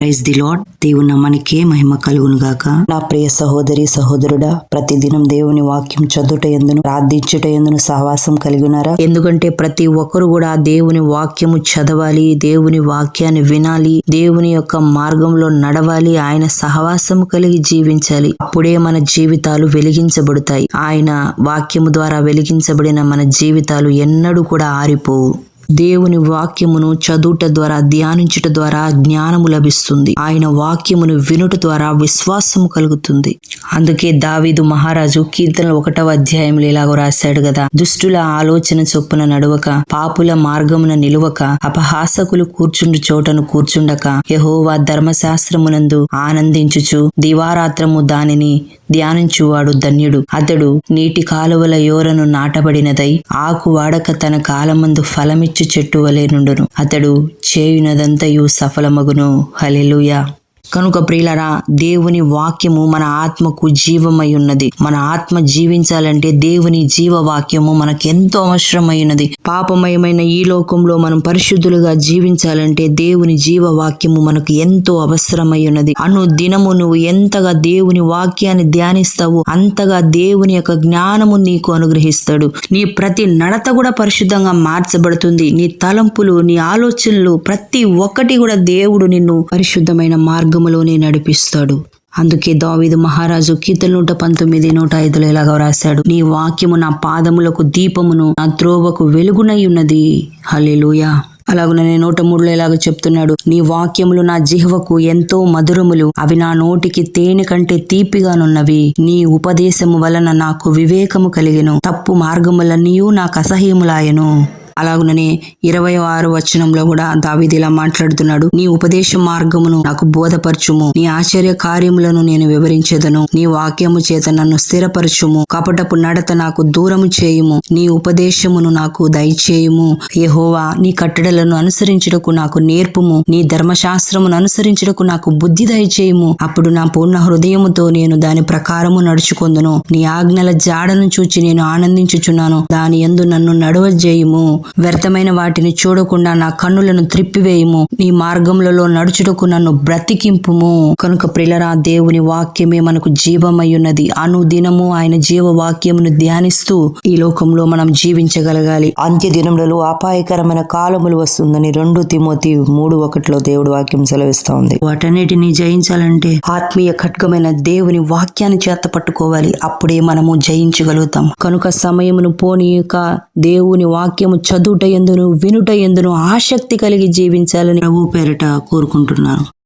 Praise the lord దేవుని మనకే మహిమ కలుగును గాక. నా ప్రియ సహోదరి సహోదరుడా ప్రతిదినం దేవుని వాక్యం చదువుట ఎందును ప్రార్థించుట ఎందును సహవాసం కలిగి ఉన్నారా ఎందుకంటే ప్రతి ఒక్కరు కూడా దేవుని వాక్యము చదవాలి దేవుని వాక్యాన్ని వినాలి దేవుని యొక్క మార్గంలో నడవాలి ఆయన సహవాసం కలిగి జీవించాలి. అప్పుడే మన జీవితాలు వెలిగించబడతాయి. ఆయన వాక్యము ద్వారా వెలిగించబడిన మన జీవితాలు ఎన్నడూ కూడా ఆరిపోవు. దేవుని వాక్యమును చదువుట ద్వారా ధ్యానించుట ద్వారా జ్ఞానము లభిస్తుంది. ఆయన వాక్యమును వినుట ద్వారా విశ్వాసము కలుగుతుంది. అందుకే దావీదు మహారాజు కీర్తనలు ఒకటవ అధ్యాయంలో ఇలాగో రాశాడు కదా దుష్టుల ఆలోచన చొప్పున నడవక పాపుల మార్గమున నిలువక అపహాసకులు కూర్చుండు చోటను కూర్చుండక యహోవా ధర్మశాస్త్రమునందు ఆనందించుచు దివారాత్రము దానిని ధ్యానించువాడు ధన్యుడు. అతడు నీటి కాలువల యోరను నాటబడినదై ఆకు వాడక తన కాలమందు ఫలమిచ్చు చెట్టు వలె నుండును. అతడు చేయునదంతయు సఫలమగును. హలెలుయా కనుక ప్రియులరా దేవుని వాక్యము మన ఆత్మకు జీవమై ఉన్నది. మన ఆత్మ జీవించాలంటే దేవుని జీవ వాక్యము మనకు ఎంతో అవసరమైనది పాపమయమైన ఈ లోకంలో మనం పరిశుద్ధులుగా జీవించాలంటే దేవుని జీవ వాక్యము మనకు ఎంతో అవసరమై ఉన్నది. అను దినము నువ్వు ఎంతగా దేవుని వాక్యాన్ని ధ్యానిస్తావు అంతగా దేవుని యొక్క జ్ఞానము నీకు అనుగ్రహిస్తాడు. నీ ప్రతి నడత కూడా పరిశుద్ధంగా మార్చబడుతుంది. నీ తలంపులు నీ ఆలోచనలు ప్రతి ఒక్కటి కూడా దేవుడు నిన్ను పరిశుద్ధమైన మార్గం మార్గములోనే నడిపిస్తాడు. అందుకే దావీదు మహారాజు కీర్తన నూట పంతొమ్మిది నూట ఐదులో ఇలాగ వ్రాశాడు నీ వాక్యము నా పాదములకు దీపమును నా త్రోవకు వెలుగునై ఉన్నది హల్లెలూయా. అలాగున నేను నూట మూడులో ఇలాగ చెప్తున్నాడు నీ వాక్యములు నా జిహ్వకు ఎంతో మధురములు అవి నా నోటికి తేనె కంటే తీపిగానున్నవి. నీ ఉపదేశము వలన నాకు వివేకము కలిగెను తప్పు మార్గములన్నీయూ నాకు అసహ్యములాయను. అలాగుననే ఇరవై ఆరు వచనంలో కూడా దావీదు ఇలా మాట్లాడుతున్నాడు నీ ఉపదేశ మార్గమును నాకు బోధపరచుము నీ ఆశ్చర్య కార్యములను నేను వివరించేదను నీ వాక్యము చేత నన్ను స్థిరపరచుము కపటపు నడత నాకు దూరము చేయుము నీ ఉపదేశమును నాకు దయచేయుము. యెహోవా నీ కట్టడలను అనుసరించుటకు నాకు నేర్పుము నీ ధర్మశాస్త్రమును అనుసరించుటకు నాకు బుద్ధి దయచేయుము. అప్పుడు నా పూర్ణ హృదయముతో నేను దాని ప్రకారము నడుచుకొందును నీ ఆజ్ఞల జాడను చూచి నేను ఆనందించుచున్నాను దాని ఎందు నన్ను నడవజేయుము. వ్యర్థమైన వాటిని చూడకుండా నా కన్నులను త్రిప్పివేయుము. నీ మార్గములలో నడుచుటకు నన్ను బ్రతికింపుము. కనుక ప్రిలరా దేవుని వాక్యమే మనకు జీవమై ఉన్నది అనుదినము ఆయన జీవ వాక్యమును ధ్యానిస్తూ ఈ లోకంలో మనం జీవించగలగాలి. అంత్య దినములలో అపాయకరమైన కాలములు వస్తుందని రెండు తిమోతి మూడు ఒకటిలో దేవుడు వాక్యం సెలవిస్తా ఉంది వాటన్నిటిని జయించాలంటే ఆత్మీయ ఖడ్గమైన దేవుని వాక్యాన్ని చేత పట్టుకోవాలి. అప్పుడే మనము జయించగలుగుతాం. కనుక సమయమును పోనీయక దేవుని వాక్యము చదువుట ఎందును వినుట ఎందును ఆసక్తి కలిగి జీవించాలని ప్రభు పేరట కోరుకుంటున్నాను.